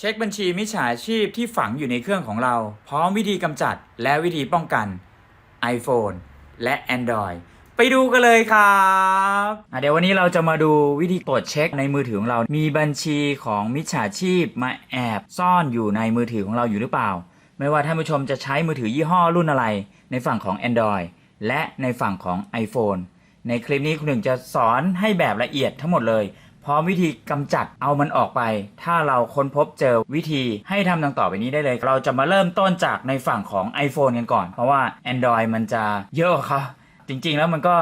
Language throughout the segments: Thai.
เช็คบัญชีมิจฉาชีพที่ฝังอยู่ในเครื่องของเรา พร้อมวิธีกำจัดและวิธีป้องกัน iPhone และ Android ไปดูกันเลยครับเดี๋ยววันนี้เราจะมาดูวิธีตรวจเช็คในมือถือของเรา มีบัญชีของมิจฉาชีพมาแอบซ่อนอยู่ในมือถือของเราอยู่หรือเปล่า ไม่ว่าท่านผู้ชมจะใช้มือถือยี่ห้อรุ่นอะไร ในฝั่งของ Android และในฝั่งของ iPhone ในคลิปนี้คุณหนึ่งจะสอนให้แบบละเอียดทั้งหมดเลย พร้อมวิธีกำจัดเอามันออกไป ถ้าเราค้นพบเจอวิธีให้ทำดังต่อไปนี้ได้เลย เราจะมาเริ่มต้นจากในฝั่งของ iPhone กันก่อน เพราะว่า Android มันจะเยอะกว่าเขาจริงๆแล้วมันก็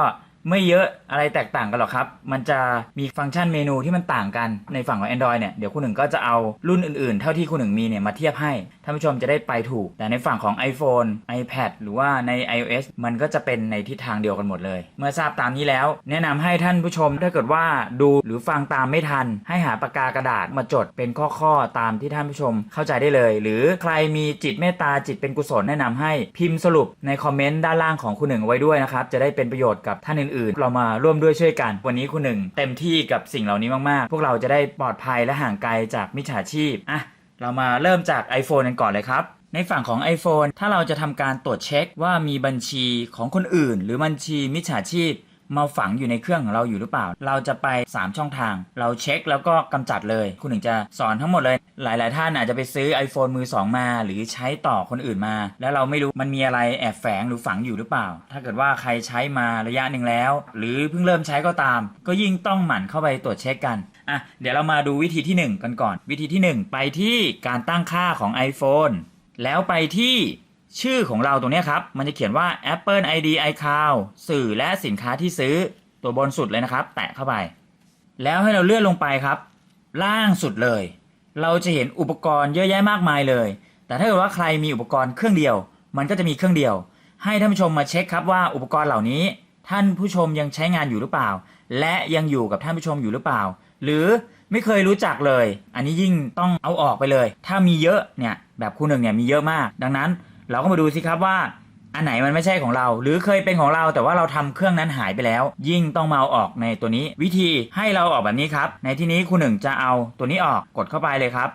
ไม่เยอะอะไรแตกต่างกันหรอกครับ มันจะมีฟังก์ชันเมนูที่มันต่างกันในฝั่งของ Android เนี่ย เดี๋ยวคุณหนึ่งก็จะเอารุ่นอื่นๆ เท่าที่คุณหนึ่งมีเนี่ยมาเทียบให้ ท่านผู้ชมจะได้ไปถูก แต่ในฝั่งของ iPhone iPad หรือว่าใน iOS มันก็จะเป็นในทิศทางเดียวกันหมดเลย เมื่อทราบตามนี้แล้ว แนะนำให้ท่านผู้ชมถ้าเกิดว่าดูหรือฟังตามไม่ทัน ให้หาปากกากระดาษมาจดเป็นข้อๆตามที่ท่านผู้ชมเข้าใจได้เลย หรือใครมีจิตเมตตาจิตเป็นกุศลแนะนำให้พิมพ์สรุปในคอมเมนต์ด้านล่างของคุณหนึ่งไว้ด้วยนะครับจะได้เป็นประโยชน์กับท่านอื่นๆเรามาร่วมด้วยช่วยกัน วันนี้คุณหนึ่งเต็มที่กับสิ่งเหล่านี้มากๆ พวกเราจะได้ปลอดภัยและห่างไกลจากมิจฉาชีพอะเรามาเริ่มจาก iPhone กันก่อนเลยครับ ในฝั่งของ iPhone ถ้าเราจะทำการตรวจเช็คว่ามีบัญชีของคนอื่น หรือบัญชีมิจฉาชีพ มาฝังอยู่ในเครื่องของเราอยู่หรือเปล่า เราจะไป 3 ช่องทาง เราเช็คแล้วก็กำจัดเลย คุณถึงจะสอนทั้งหมดเลย หลาย ๆ ท่านอาจจะไปซื้อ iPhone มือ 2 มา หรือใช้ต่อคนอื่นมา แล้วเราไม่รู้มันมีอะไรแอบแฝงหรือฝังอยู่หรือเปล่า ถ้าเกิดว่าใครใช้มาระยะหนึ่งแล้ว หรือเพิ่งเริ่มใช้ก็ตาม ก็ยิ่งต้องหมั่นเข้าไปตรวจเช็คกันอะเดี๋ยวเรามาดูวิธีที่ 1 กันก่อน วิธีที่ 1 ไปที่การตั้งค่าของ iPhone แล้วไปที่ ชื่อของเราตรงนี้ครับ มันจะเขียนว่า Apple ID iCloud สื่อและสินค้าที่ซื้อตัวบนสุดเลยนะครับ แตะเข้าไป แล้วให้เราเลื่อนลงไปครับ ล่างสุดเลย เราจะเห็นอุปกรณ์เยอะแยะมากมายเลย แต่ถ้าเกิดว่าใครมีอุปกรณ์เครื่องเดียว มันก็จะมีเครื่องเดียว ให้ท่านผู้ชมมาเช็คครับว่าอุปกรณ์เหล่านี้ ท่านผู้ชมยังใช้งานอยู่หรือเปล่า และยังอยู่กับท่านผู้ชมอยู่หรือเปล่า หรือไม่เคยรู้จักเลย อันนี้ยิ่งต้องเอาออกไปเลย ถ้ามีเยอะเนี่ยแบบคู่หนึ่งเนี่ยมีเยอะมาก ดังนั้น เราก็มาดูสิครับว่าอันไหนมันไม่ใช่ของเรา หรือเคยเป็นของเราแต่ว่าเราทำเครื่องนั้นหายไปแล้ว ยิ่งต้องมาเอาออกในตัวนี้ วิธีให้เราออกแบบนี้ครับ ในที่นี้คุณหนึ่งจะเอาตัวนี้ออกกดเข้าไปเลยครับ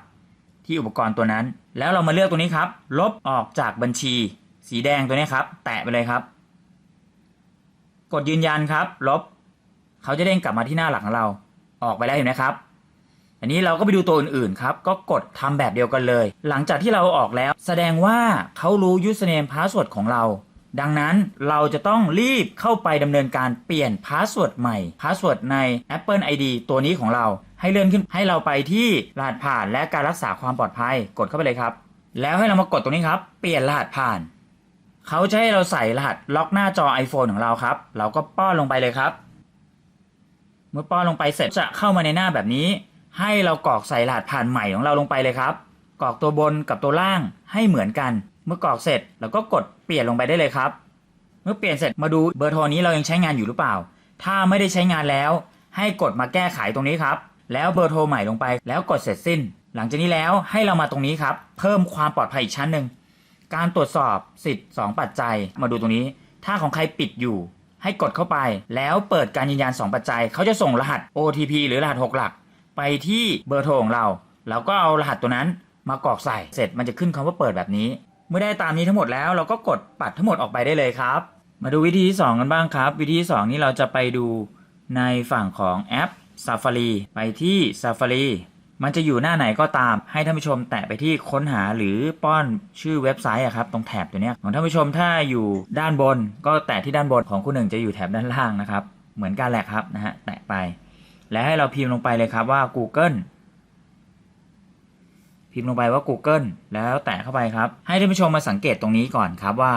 ที่อุปกรณ์ตัวนั้น แล้วเรามาเลือกตัวนี้ครับ ลบออกจากบัญชี สีแดงตัวนี้ครับ แตะไปเลยครับ กดยืนยันครับ ลบ เขาจะเด้งกลับมาที่หน้าหลักของเรา ออกไปแล้วเห็นไหมครับ อันนี้เราก็ไปดูตัวอื่นๆครับ ก็กดทำแบบเดียวกันเลย หลังจากที่เราออกแล้ว แสดงว่าเขารู้ username password ของเรา ดังนั้นเราจะต้องรีบเข้าไปดำเนินการเปลี่ยนพาสเวิร์ดใหม่พาสเวิร์ดใน Apple ID ตัวนี้ของเรา ให้เลื่อนขึ้นให้เราไปที่รหัสผ่านและการรักษาความปลอดภัยกดเข้าไปเลยครับ แล้วให้เรามากดตรงนี้ครับ เปลี่ยนรหัสผ่านเขาจะให้เราใส่รหัสล็อกหน้าจอ iPhone ของเราครับ เราก็ป้อนลงไปเลยครับ เมื่อป้อนลงไปเสร็จจะเข้ามาในหน้าแบบนี้ ให้เรากรอกใส่รหัสผ่านใหม่ของเราลงไปเลยครับ กรอกตัวบนกับตัวล่างให้เหมือนกัน เมื่อกรอกเสร็จเราก็กดเปลี่ยนลงไปได้เลยครับ เมื่อเปลี่ยนเสร็จมาดูเบอร์โทรนี้เรายังใช้งานอยู่หรือเปล่า ถ้าไม่ได้ใช้งานแล้ว ให้กดมาแก้ไขตรงนี้ครับ แล้วเบอร์โทรใหม่ลงไป แล้วกดเสร็จสิ้น หลังจากนี้แล้วให้เรามาตรงนี้ครับ เพิ่มความปลอดภัยอีกชั้นหนึ่ง การตรวจสอบสิทธิ์ 2 ปัจจัย มาดูตรงนี้ ถ้าของใครปิดอยู่ ให้กดเข้าไป แล้วเปิดการยืนยัน 2 ปัจจัย เขาจะส่งรหัส OTP หรือรหัส 6 หลัก ไปที่เบอร์โทรของเรา แล้วก็เอารหัสตัวนั้นมากรอกใส่ เสร็จมันจะขึ้นคำว่าเปิดแบบนี้ เมื่อได้ตามนี้ทั้งหมดแล้วเราก็กดปัดทั้งหมดออกไปได้เลยครับ มาดูวิธีที่ 2 กันบ้างครับ วิธีที่ 2 นี้เราจะไปดูในฝั่งของแอป Safari ไปที่ Safari มันจะอยู่หน้าไหนก็ตาม ให้ท่านผู้ชมแตะไปที่ค้นหาหรือป้อนชื่อเว็บไซต์อะครับตรงแถบตัวนี้ของท่านผู้ชมถ้าอยู่ด้านบน ก็แตะที่ด้านบนของคุณหนึ่งจะอยู่แถบด้านล่างนะครับเหมือนกันแหละครับนะฮะแตะไป และให้เราพิมพ์ลงไปเลยครับว่า Google พิมพ์ลงไปว่า Google แล้วแตะเข้าไปครับ ให้ท่านผู้ชมมาสังเกตตรงนี้ก่อนครับว่า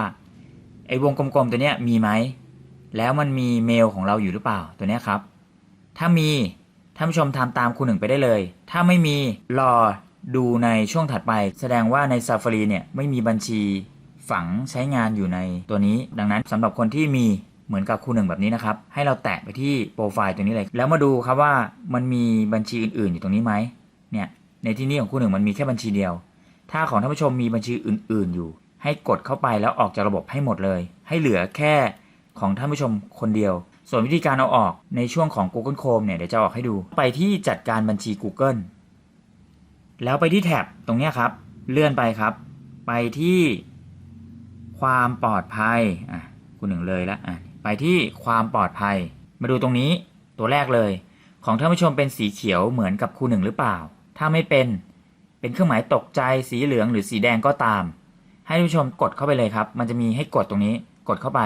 ไอ้วงกลมๆตัวเนี้ยมีไหม แล้วมันมีเมลของเราอยู่หรือเปล่าตัวเนี้ยครับ ถ้ามีท่านผู้ชมทำตามคุณหนึ่งไปได้เลย ถ้าไม่มีรอดูในช่วงถัดไป แสดงว่าใน Safari เนี่ยไม่มีบัญชีฝังใช้งานอยู่ในตัวนี้ ดังนั้นสำหรับคนที่มี เหมือนกับคุณหนึ่งแบบนี้นะครับ ให้เราแตะไปที่โปรไฟล์ตัวนี้เลย แล้วมาดูครับว่ามันมีบัญชีอื่น ๆ อยู่ตรงนี้ไหมเนี่ยในที่นี้ของคุณหนึ่งมันมีแค่บัญชีเดียว ถ้าของท่านผู้ชมมีบัญชีอื่น ๆ อยู่ ให้กดเข้าไปแล้วออกจากระบบให้หมดเลย ให้เหลือแค่ของท่านผู้ชมคนเดียว ส่วนวิธีการเอาออกในช่วงของ Google Chrome เนี่ยเดี๋ยวจะออกให้ดูไปที่จัดการบัญชี Google แล้วไปที่แท็บตรงนี้ครับ เลื่อนไปครับ ไปที่ความปลอดภัยอะคุณหนึ่งเลยละอะ ไปที่ความปลอดภัย มาดูตรงนี้ตัวแรกเลย ของท่านผู้ชมเป็นสีเขียวเหมือนกับคูหนึ่งหรือเปล่า ถ้าไม่เป็นเป็นเครื่องหมายตกใจสีเหลืองหรือสีแดงก็ตาม ให้ท่านผู้ชมกดเข้าไปเลยครับ มันจะมีให้กดตรงนี้กดเข้าไป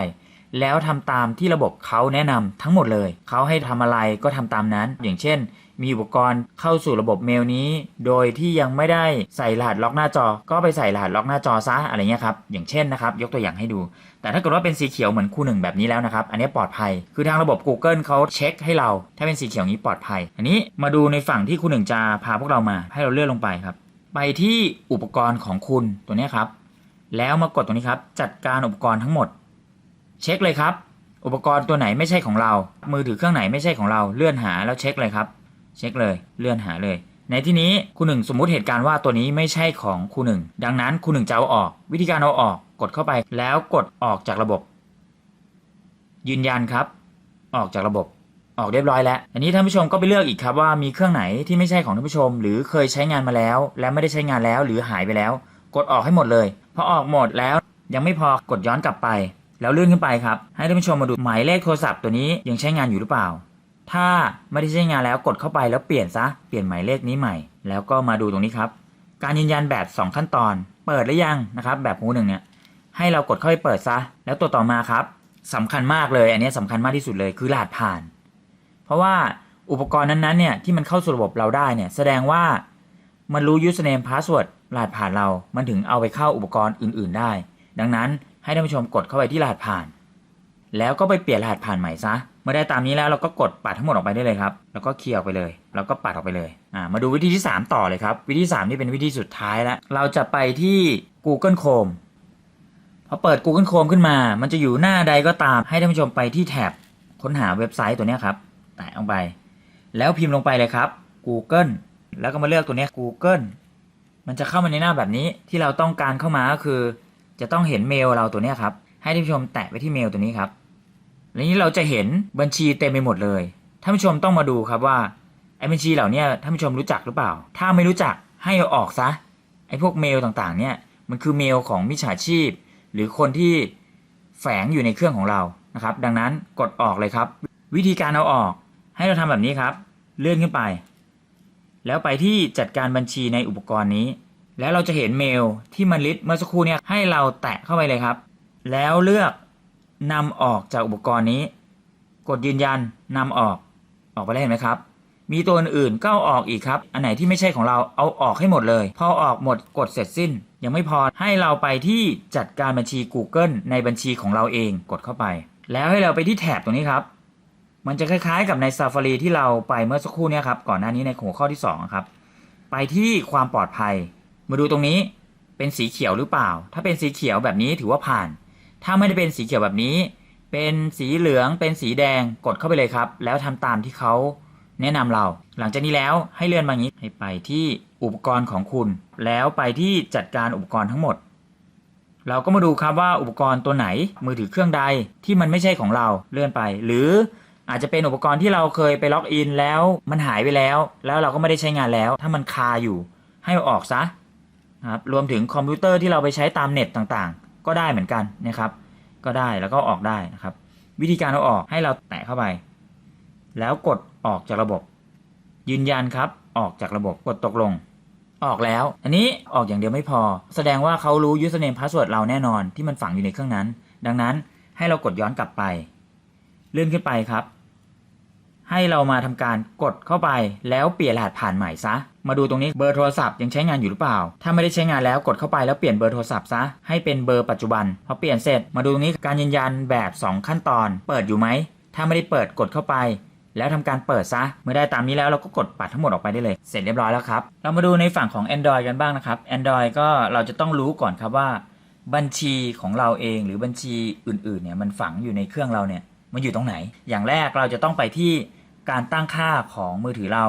แล้วทำตามที่ระบบเขาแนะนำทั้งหมดเลย เขาให้ทำอะไรก็ทำตามนั้น อย่างเช่น มีอุปกรณ์เข้าสู่ระบบเมลนี้ โดยที่ยังไม่ได้ใส่รหัสล็อกหน้าจอ ก็ไปใส่รหัสล็อกหน้าจอซะอะไรเงี้ยครับอย่างเช่นนะครับ ยกตัวอย่างให้ดู แต่ถ้าเกิดว่าเป็นสีเขียวเหมือนคู่หนึ่งแบบนี้แล้วนะครับ อันนี้ปลอดภัย คือทางระบบ Google เขาเช็คให้เรา ถ้าเป็นสีเขียวนี้ปลอดภัย อันนี้มาดูในฝั่งที่คู่หนึ่งจะพาพวกเรามา ให้เราเลื่อนลงไปครับ ไปที่อุปกรณ์ของคุณตัวนี้ครับ แล้วมากดตรงนี้ครับ จัดการอุปกรณ์ทั้งหมด เช็คเลยครับ อุปกรณ์ตัวไหนไม่ใช่ของเรา มือถือเครื่องไหนไม่ใช่ของเรา เลื่อนหาแล้วเช็คเลยครับ เช็คเลยเลื่อนหาเลย ในที่นี้คุณหนึ่งสมมุติเหตุการณ์ว่าตัวนี้ไม่ใช่ของคุณหนึ่งดังนั้นคุณหนึ่งจะเอาออก วิธีการเอาออกกดเข้าไปแล้วกดออกจากระบบ ยืนยันครับ ออกจากระบบออกเรียบร้อยแล้ว อันนี้ท่านผู้ชมก็ไปเลือกอีกครับว่ามีเครื่องไหนที่ไม่ใช่ของท่านผู้ชม หรือเคยใช้งานมาแล้ว และไม่ได้ใช้งานแล้วหรือหายไปแล้ว กดออกให้หมดเลยพอออกหมดแล้วยังไม่พอกดย้อนกลับไป แล้วเลื่อนขึ้นไปครับ ให้ท่านผู้ชมมาดูหมายเลขโทรศัพท์ตัวนี้ยังใช้งานอยู่หรือเปล่า ถ้าไม่ได้ใช้งานแล้วกดเข้าไปแล้วเปลี่ยนซะ เปลี่ยนหมายเลขนี้ใหม่ แล้วก็มาดูตรงนี้ครับ การยืนยันแบบ 2 ขั้นตอน เปิดหรือยังนะครับ แบบหูหนึ่งเนี่ย ให้เรากดเข้าไปเปิดซะ แล้วตัวต่อมาครับสำคัญมากเลย อันนี้สำคัญมากที่สุดเลยคือรหัสผ่าน เพราะว่าอุปกรณ์นั้นๆเนี่ยที่มันเข้าสู่ระบบเราได้เนี่ยแสดงว่ามันรู้ username password รหัสผ่านเรา มันถึงเอาไปเข้าอุปกรณ์อื่น ๆ ได้ ดังนั้นให้ท่านผู้ชมกดเข้าไปที่รหัสผ่าน แล้วก็ไปเปลี่ยนรหัสผ่านใหม่ซะ เมื่อได้ตามนี้แล้วเราก็กดปัดทั้งหมดออกไปได้เลยครับ แล้วก็เคลียร์ออกไปเลย แล้วก็ปัดออกไปเลย อ่า มาดูวิธีที่ 3 ต่อเลยครับ วิธีที่3นี่เป็นวิธีสุดท้ายแล้ว เราจะไปที่ Google Chrome พอเปิด Google Chrome ขึ้นมา มันจะอยู่หน้าใดก็ตาม ให้ท่านผู้ชมไปที่แท็บค้นหาเว็บไซต์ตัวนี้ครับ แตะลงไป แล้วพิมพ์ลงไปเลยครับ Google แล้วก็มาเลือกตัวนี้ Google มันจะเข้ามาในหน้าแบบนี้ ที่เราต้องการเข้ามาก็คือ จะต้องเห็นเมลเราตัวนี้ครับ ให้ท่านผู้ชมแตะไปที่เมลตัวนี้ครับแล้วนี้เราจะเห็นบัญชีเต็มไปหมดเลยท่านผู้ชมต้องมาดูครับว่าไอ้บัญชีเหล่านี้ท่านผู้ชมรู้จักหรือเปล่า ถ้าไม่รู้จักให้เอาออกซะไอ้พวกเมลต่างๆเนี่ยมันคือเมลของมิจฉาชีพ หรือคนที่แฝงอยู่ในเครื่องของเรานะครับ ดังนั้นกดออกเลยครับ วิธีการเอาออกให้เราทำแบบนี้ครับ เลื่อนขึ้นไป แล้วไปที่จัดการบัญชีในอุปกรณ์นี้ แล้วเราจะเห็นเมลที่มันลิสต์เมื่อสักครู่เนี่ยให้เราแตะเข้าไปเลยครับ แล้วเลือกนำออกจากอุปกรณ์นี้ กดยืนยันนำออกออกไปแล้วเห็นไหมครับ มีตัวอื่นๆก็เอาออกอีกครับ อันไหนที่ไม่ใช่ของเราเอาออกให้หมดเลย พอออกหมดกดเสร็จสิ้น ยังไม่พอให้เราไปที่จัดการบัญชี Google ในบัญชีของเราเองกดเข้าไป แล้วให้เราไปที่แถบตรงนี้ครับ มันจะคล้ายๆ กับใน Safari ที่เราไปเมื่อสักครู่นี้ครับก่อนหน้านี้ในหัวข้อที่2ครับไปที่ความปลอดภัย มาดูตรงนี้เป็นสีเขียวหรือเปล่า ถ้าเป็นสีเขียวแบบนี้ถือว่าผ่าน ถ้าไม่ได้เป็นสีเขียวแบบนี้ เป็นสีเหลืองเป็นสีแดงกดเข้าไปเลยครับ แล้วทำตามที่เขาแนะนำเรา หลังจากนี้แล้วให้เลื่อนมางนี้ให้ไปที่อุปกรณ์ของคุณ แล้วไปที่จัดการอุปกรณ์ทั้งหมด เราก็มาดูครับว่าอุปกรณ์ตัวไหนมือถือเครื่องใดที่มันไม่ใช่ของเราเลื่อนไป หรืออาจจะเป็นอุปกรณ์ที่เราเคยไปล็อกอินแล้วมันหายไปแล้ว แล้วเราก็ไม่ได้ใช้งานแล้ว ถ้ามันคาอยู่ให้ออกซะครับรวมถึงคอมพิวเตอร์ที่เราไปใช้ตามเน็ตต่างๆ ก็ได้เหมือนกันนะครับ ก็ได้แล้วก็ออกได้นะครับ วิธีการเอาออกให้เราแตะเข้าไป แล้วกดออกจากระบบ ยืนยันครับ ออกจากระบบกดตกลง ออกแล้ว อันนี้ออกอย่างเดียวไม่พอ แสดงว่าเขารู้ username password เราแน่นอนที่มันฝังอยู่ในเครื่องนั้น ดังนั้นให้เรากดย้อนกลับไป เลื่อนขึ้นไปครับ ให้เรามาทำการกดเข้าไปแล้วเปลี่ยนรหัสผ่านใหม่ซะ มาดูตรงนี้เบอร์โทรศัพท์ยังใช้งานอยู่หรือเปล่า ถ้าไม่ได้ใช้งานแล้วกดเข้าไปแล้วเปลี่ยนเบอร์โทรศัพท์ซะให้เป็นเบอร์ปัจจุบันพอเปลี่ยนเสร็จมาดูตรงนี้การยืนยันแบบ 2 ขั้นตอน เปิดอยู่ไหมถ้าไม่ได้เปิดกดเข้าไปแล้วทำการเปิดซะ เมื่อได้ตามนี้แล้วเราก็กดปัดทั้งหมดออกไปได้เลย เสร็จเรียบร้อยแล้วครับ เรามาดูในฝั่งของ Android กันบ้างนะครับ Android ก็เราจะต้องรู้ก่อนครับว่า บัญชีของเราเองหรือบัญชีอื่นๆเนี่ยมันฝังอยู่ในเครื่องเราเนี่ยมันอยู่ตรงไหน อย่างแรกเราจะต้องไปที่การตั้งค่าของมือถือเรา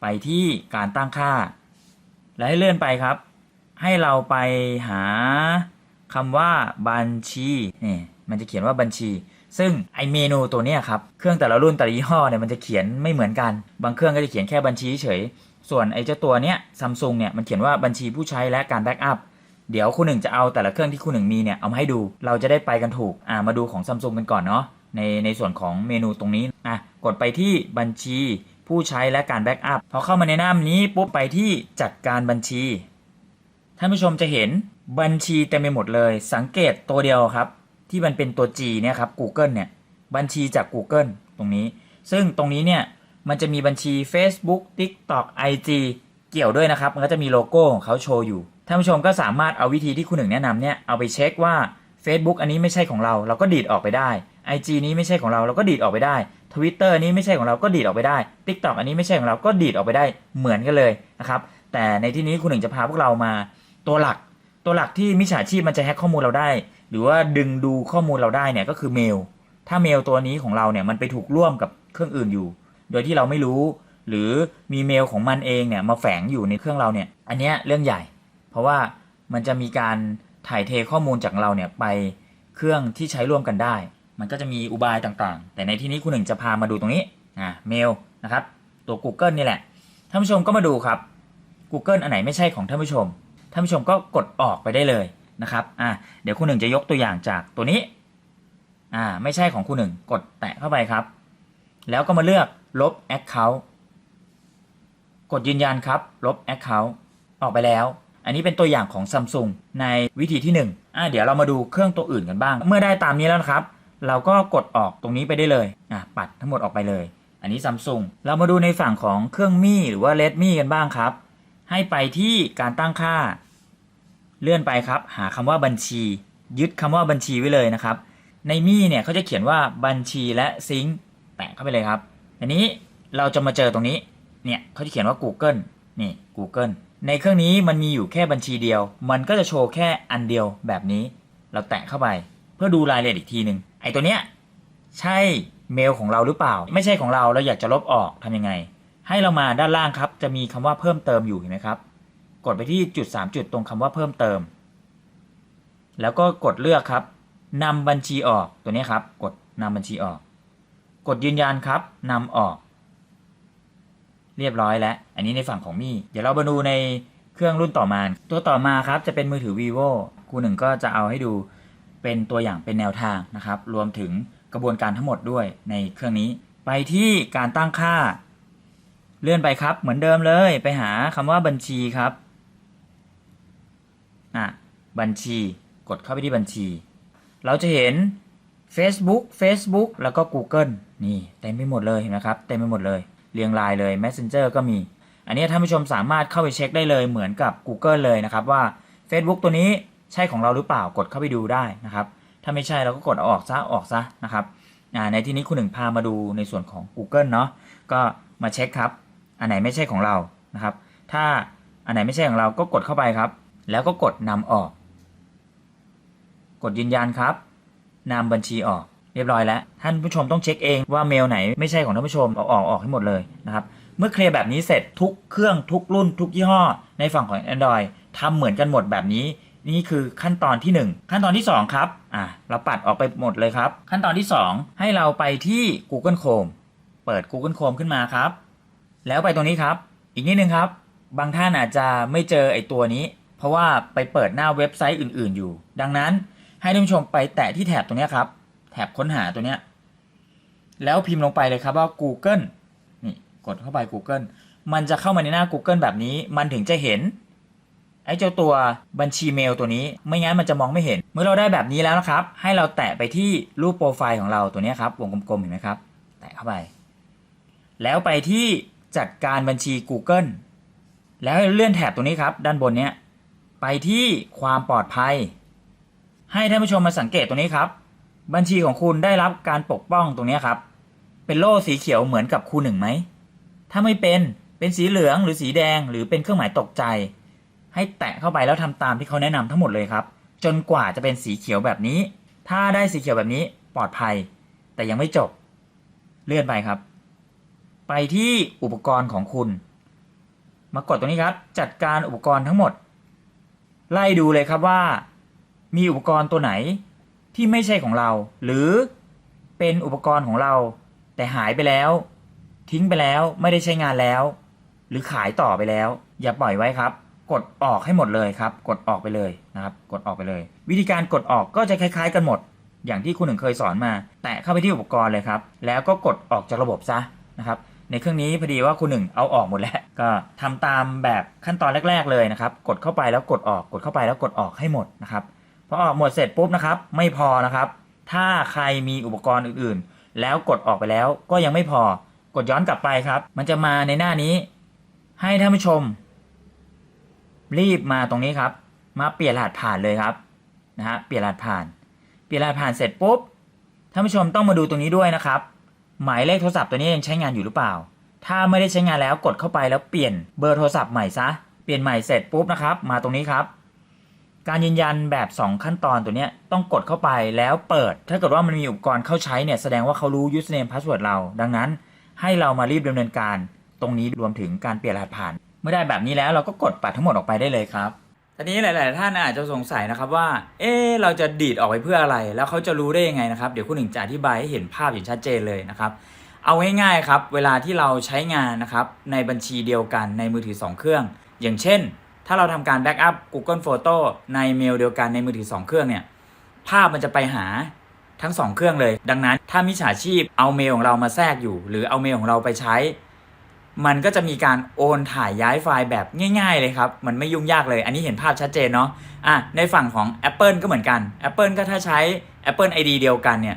ไปที่การตั้งค่า แล้วให้เลื่อนไปครับ ให้เราไปหาคำว่าบัญชีนี่มันจะเขียนว่าบัญชี ซึ่งไอเมนูตัวนี้ครับ เครื่องแต่ละรุ่นแต่ละยี่ห้อเนี่ยมันจะเขียนไม่เหมือนกัน บางเครื่องก็จะเขียนแค่บัญชีเฉย ส่วนไอเจ้าตัวเนี้ยซัมซุงเนี่ยมันเขียนว่าบัญชีผู้ใช้และการแบ็กอัพ เดี๋ยวคุณหนึ่งจะเอาแต่ละเครื่องที่คุณหนึ่งมีเนี่ยเอามาให้ดู เราจะได้ไปกันถูก อ่ามาดูของซัมซุงกันก่อนเนาะ ในในส่วนของเมนูตรงนี้ อะ กดไปที่บัญชี ผู้ใช้และการแบ็กอัพพอเข้ามาในหน้านี้ปุ๊บไปที่จัดการบัญชี ท่านผู้ชมจะเห็นบัญชีเต็มไปหมดเลย สังเกตตัวเดียวครับ ที่มันเป็นตัว G เนี่ยครับ Google เนี่ยบัญชีจาก Google ตรงนี้ ซึ่งตรงนี้เนี่ยมันจะมีบัญชี Facebook TikTok IG เกี่ยวด้วยนะครับ มันก็จะมีโลโก้ของเขาโชว์อยู่ ท่านผู้ชมก็สามารถเอาวิธีที่คุณหนึ่งแนะนำเนี่ยเอาไปเช็คว่า Facebook อันนี้ไม่ใช่ของเรา เราก็ดีดออกไปได้ IG นี้ไม่ใช่ของเราเราก็ดีดออกไปได้ Twitter นี้ไม่ใช่ของเราก็ดีดออกไปได้ TikTok อันนี้ไม่ใช่ของเราก็ดีดออกไปได้เหมือนกันเลยนะครับแต่ในที่นี้คุณหนึ่งจะพาพวกเรามาตัวหลัก ตัวหลักที่มิจฉาชีพมันจะแฮ็กข้อมูลเราได้ หรือว่าดึงดูข้อมูลเราได้เนี่ยก็คือเมล ถ้าเมลตัวนี้ของเราเนี่ยมันไปถูกร่วมกับเครื่องอื่นอยู่ โดยที่เราไม่รู้ หรือมีเมลของมันเองเนี่ยมาแฝงอยู่ในเครื่องเราเนี่ยอันเนี้ยเรื่องใหญ่ เพราะว่ามันจะมีการถ่ายเทข้อมูลจากเราเนี่ยไปเครื่องที่ใช้ร่วมกันได้ มันก็จะมีอุบายต่างๆ แต่ในที่นี้คุณหนึ่งจะพามาดูตรงนี้อ่าเมลนะครับ ตัว Google นี่แหละท่านผู้ชมก็มาดูครับ Google อันไหนไม่ใช่ของท่านผู้ชมท่านผู้ชมก็กดออกไปได้เลยนะครับอ่าเดี๋ยวคุณหนึ่งจะยกตัวอย่างจากตัวนี้อ่าไม่ใช่ของคุณหนึ่งกดแตะเข้าไปครับ แล้วก็มาเลือกลบ Account กดยืนยันครับ ลบ Account ออกไปแล้ว อันนี้เป็นตัวอย่างของ Samsung ในวิธีที่1อ่าเดี๋ยวเรามาดูเครื่องตัวอื่นกันบ้าง เมื่อได้ตามนี้แล้วนะครับ เราก็กดออกตรงนี้ไปได้เลยอ่าปัดทั้งหมดออกไปเลย อันนี้ Samsung เรามาดูในฝั่งของเครื่องมี่หรือว่า Redmi กันบ้างครับ ให้ไปที่การตั้งค่า เลื่อนไปครับ หาคำว่าบัญชี ยึดคำว่าบัญชีไว้เลยนะครับ ในมี่เนี่ยเขาจะเขียนว่าบัญชีและซิงค์แตะเข้าไปเลยครับ อันนี้เราจะมาเจอตรงนี้เนี่ยเขาจะเขียนว่า Google นี่ Google ในเครื่องนี้มันมีอยู่แค่บัญชีเดียว มันก็จะโชว์แค่อันเดียวแบบนี้ เราแตะเข้าไป เพื่อดูรายละเอียดอีกทีหนึ่ง อ้ตัวเนี้ยใช่เมลของเราหรือเปล่า ไม่ใช่ของเราเราอยากจะลบออกทำยังไง ให้เรามาด้านล่างครับ จะมีคำว่าเพิ่มเติมอยู่เห็นไหมครับ กดไปที่จุด 3 จุดตรงคำว่าเพิ่มเติม แล้วก็กดเลือกครับนำบัญชีออกตัวนี้ครับ กดนำบัญชีออก กดยืนยันครับนำออก เรียบร้อยแล้ว อันนี้ในฝั่งของมี่เดี๋ยวเรามาดูในเครื่องรุ่นต่อมา ตัวต่อมาครับจะเป็นมือถือ vivo ครูหนึ่งก็จะเอาให้ดู เป็นตัวอย่างเป็นแนวทางนะครับ รวมถึงกระบวนการทั้งหมดด้วยในเครื่องนี้ ไปที่การตั้งค่า เลื่อนไปครับ เหมือนเดิมเลยไปหาคำว่าบัญชีครับอะบัญชีกดเข้าไปที่บัญชี เราจะเห็น Facebook Facebook แล้วก็ Google นี่เต็มไปหมดเลยเห็นไหมครับเต็มไปหมดเลย เรียงรายเลย Messenger ก็มี อันนี้ท่านผู้ชมสามารถเข้าไปเช็คได้เลยเหมือนกับ Google เลยนะครับว่า Facebook ตัวนี้ ใช่ของเราหรือเปล่ากดเข้าไปดูได้นะครับ ถ้าไม่ใช่เราก็กดเอาออกซะออกซะนะครับในที่นี้คุณหนึ่งพามาดูในส่วนของ Google เนาะก็มาเช็คครับ อันไหนไม่ใช่ของเรานะครับ ถ้าอันไหนไม่ใช่ของเราก็กดเข้าไปครับ แล้วก็กดนำออก กดยืนยันครับนำบัญชีออกเรียบร้อยแล้ว ท่านผู้ชมต้องเช็คเองว่าเมลไหนไม่ใช่ของท่านผู้ชมเอาออกออกให้หมดเลยนะครับ เมื่อเคลียร์แบบนี้เสร็จทุกเครื่องทุกรุ่นทุกยี่ห้อ ในฝั่งของ Android ทำเหมือนกันหมดแบบนี้ นี่คือขั้นตอนที่ 1 ขั้นตอนที่ 2 ครับอะเราปัดออกไปหมดเลยครับ ขั้นตอนที่ 2 ให้เราไปที่ Google Chrome เปิด Google Chrome ขึ้นมาครับ แล้วไปตรงนี้ครับ อีกนิดนึงครับ บางท่านอาจจะไม่เจอไอ้ตัวนี้ เพราะว่าไปเปิดหน้าเว็บไซต์อื่น ๆ อยู่ ดังนั้นให้ท่านผู้ชมไปแตะที่แถบตรงนี้ครับ แถบค้นหาตัวเนี้ยแล้วพิมพ์ลงไปเลยครับว่า Google นี่กดเข้าไป Google มันจะเข้ามาในหน้า Google แบบนี้ มันถึงจะเห็น ไอ้เจ้าตัวบัญชีเมลตัวนี้ ไม่งั้นมันจะมองไม่เห็น เมื่อเราได้แบบนี้แล้วนะครับ ให้เราแตะไปที่รูปโปรไฟล์ของเราตัวนี้ครับ วงกลมๆเห็นไหมครับ แตะเข้าไป แล้วไปที่จัดการบัญชี Google แล้วเลื่อนแถบตรงนี้ครับ ด้านบนเนี้ยไปที่ความปลอดภัย ให้ท่านผู้ชมมาสังเกตตรงนี้ครับ บัญชีของคุณได้รับการปกป้องตรงนี้ครับ เป็นโล่สีเขียวเหมือนกับคูหนึ่งไหมถ้าไม่เป็นเป็นสีเหลืองหรือสีแดงหรือเป็นเครื่องหมายตกใจ ให้แตะเข้าไปแล้วทำตามที่เขาแนะนำทั้งหมดเลยครับ จนกว่าจะเป็นสีเขียวแบบนี้ ถ้าได้สีเขียวแบบนี้ปลอดภัย แต่ยังไม่จบ เลื่อนไปครับ ไปที่อุปกรณ์ของคุณ มากดตรงนี้ครับ จัดการอุปกรณ์ทั้งหมด ไล่ดูเลยครับว่า มีอุปกรณ์ตัวไหนที่ไม่ใช่ของเรา หรือเป็นอุปกรณ์ของเรา แต่หายไปแล้ว ทิ้งไปแล้วไม่ได้ใช้งานแล้ว หรือขายต่อไปแล้ว อย่าปล่อยไว้ครับ กดออกให้หมดเลยครับ กดออกไปเลยนะครับ กดออกไปเลย วิธีการกดออกก็จะคล้าย ๆ กันหมด อย่างที่คุณหนึ่งเคยสอนมา แตะเข้าไปที่อุปกรณ์เลยครับ แล้วก็กดออกจากระบบซะนะครับในเครื่องนี้พอดีว่าคุณหนึ่งเอาออกหมดแล้วก็ทำตามแบบขั้นตอนแรก ๆ เลยนะครับ กดเข้าไปแล้วกดออก กดเข้าไปแล้วกดออกให้หมดนะครับพอออกหมดเสร็จปุ๊บนะครับ ไม่พอนะครับ ถ้าใครมีอุปกรณ์อื่นๆ แล้วกดออกไปแล้วก็ยังไม่พอ กดย้อนกลับไปครับ มันจะมาในหน้านี้ ให้ท่านผู้ชม รีบมาตรงนี้ครับ มาเปลี่ยนรหัสผ่านเลยครับนะฮะเปลี่ยนรหัสผ่าน เปลี่ยนรหัสผ่านเสร็จปุ๊บท่านผู้ชมต้องมาดูตรงนี้ด้วยนะครับ หมายเลขโทรศัพท์ตัวนี้ยังใช้งานอยู่หรือเปล่า ถ้าไม่ได้ใช้งานแล้วกดเข้าไปแล้วเปลี่ยนเบอร์โทรศัพท์ใหม่ซะเปลี่ยนใหม่เสร็จปุ๊บนะครับ มาตรงนี้ครับ การยืนยันแบบ 2 ขั้นตอนตัวนี้ต้องกดเข้าไปแล้วเปิด ถ้าเกิดว่ามันมีอุปกรณ์เข้าใช้เนี่ยแสดงว่าเขารู้ username password เรา ดังนั้นให้เรามารีบดำเนินการ ตรงนี้รวมถึงการเปลี่ยนรหัสผ่าน มื่อได้แบบนี้แล้วเราก็กดปัดทั้งหมดออกไปได้เลยครับทีนี้หลาย ๆ ท่านอาจจะสงสัยนะครับว่า เอ๊เราจะดีดออกไปเพื่ออะไร แล้วเขาจะรู้ได้ยังไงนะครับ เดี๋ยวคุณหนึ่งจะอธิบายให้เห็นภาพอย่างชัดเจนเลยนะครับ เอาง่าย ๆ ครับ เวลาที่เราใช้งานนะครับในบัญชีเดียวกันในมือถือ 2 เครื่อง อย่างเช่น ถ้าเราทำการแบ็กอัพ Google Photo ในเมลเดียวกันในมือถือ 2 เครื่องเนี่ย ภาพมันจะไปหาทั้ง 2 เครื่องเลย ดังนั้นถ้ามิจฉาชีพเอาเมลของเรามาแทรกอยู่ หรือเอาเมลของเราไปใช้ มันก็จะมีการโอนถ่ายย้ายไฟล์แบบง่าย ๆ เลยครับ มันไม่ยุ่งยากเลย อันนี้เห็นภาพชัดเจนเนาะอะในฝั่งของ Apple ก็เหมือนกัน Apple ก็ถ้าใช้ Apple ID เดียวกันเนี่ย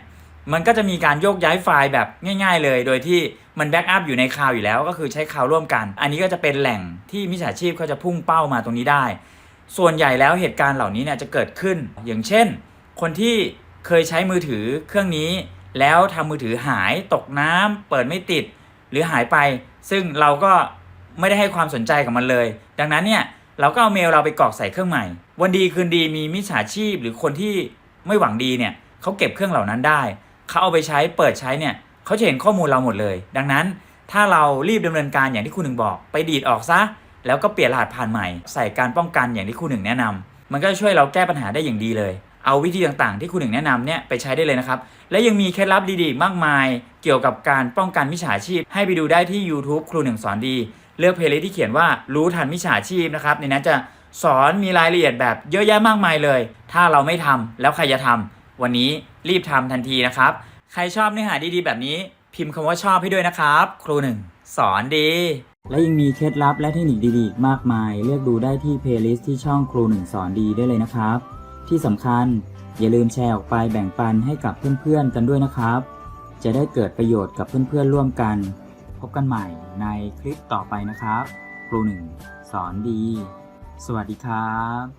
มันก็จะมีการโยกย้ายไฟล์แบบง่าย ๆ เลย โดยที่มันแบ็กอัพอยู่ในคลาวอยู่แล้ว ก็คือใช้คลาวร่วมกัน อันนี้ก็จะเป็นแหล่งที่มิจฉาชีพเขาจะพุ่งเป้ามาตรงนี้ได้ ส่วนใหญ่แล้วเหตุการณ์เหล่านี้เนี่ยจะเกิดขึ้น อย่างเช่น คนที่เคยใช้มือถือเครื่องนี้ แล้วทำมือถือหายตกน้ำเปิดไม่ติด หรือหายไป ซึ่งเราก็ไม่ได้ให้ความสนใจกับมันเลย ดังนั้นเนี่ยเราก็เอาเมลเราไปกรอกใส่เครื่องใหม่ วันดีคืนดีมีมิจฉาชีพ หรือคนที่ไม่หวังดีเนี่ยเขาเก็บเครื่องเหล่านั้นได้เขาเอาไปใช้เปิดใช้เนี่ยเขาจะเห็นข้อมูลเราหมดเลย ดังนั้นถ้าเรารีบดำเนินการอย่างที่คุณหนึ่งบอก ไปดีดออกซะ แล้วก็เปลี่ยนรหัสผ่านใหม่ ใส่การป้องกันอย่างที่คุณหนึ่งแนะนำมันก็จะช่วยเราแก้ปัญหาได้อย่างดีเลย เอาวิธีต่างๆ ที่คุณหนึ่งแนะนำเนี่ยไปใช้ได้เลยนะครับ และยังมีเคล็ดลับดีๆ มากมาย เกี่ยวกับการป้องกันมิจฉาชีพ ให้ไปดูได้ที่ YouTube ครูหนึ่งสอนดี เลือกเพลย์ลิสต์ที่เขียนว่ารู้ทันมิจฉาชีพนะครับในนั้นจะสอนมีรายละเอียดแบบเยอะแยะมากมายเลย ถ้าเราไม่ทำแล้วใครจะทำวันนี้รีบทำทันทีนะครับ ใครชอบเนื้อหาดีๆ แบบนี้ พิมพ์คำว่าชอบให้ด้วยนะครับ ครูหนึ่งสอนดี และยังมีเคล็ดลับและเทคนิคดีๆ มากมาย เลือกดูได้ที่เพลย์ลิสต์ที่ช่องครูหนึ่งสอนดีได้เลยนะครับ ที่สำคัญอย่าลืมแชร์ออกไปแบ่งปันให้กับเพื่อนๆกันด้วยนะครับ จะได้เกิดประโยชน์กับเพื่อนๆร่วมกัน พบกันใหม่ในคลิปต่อไปนะครับครูหนึ่งสอนดี สวัสดีครับ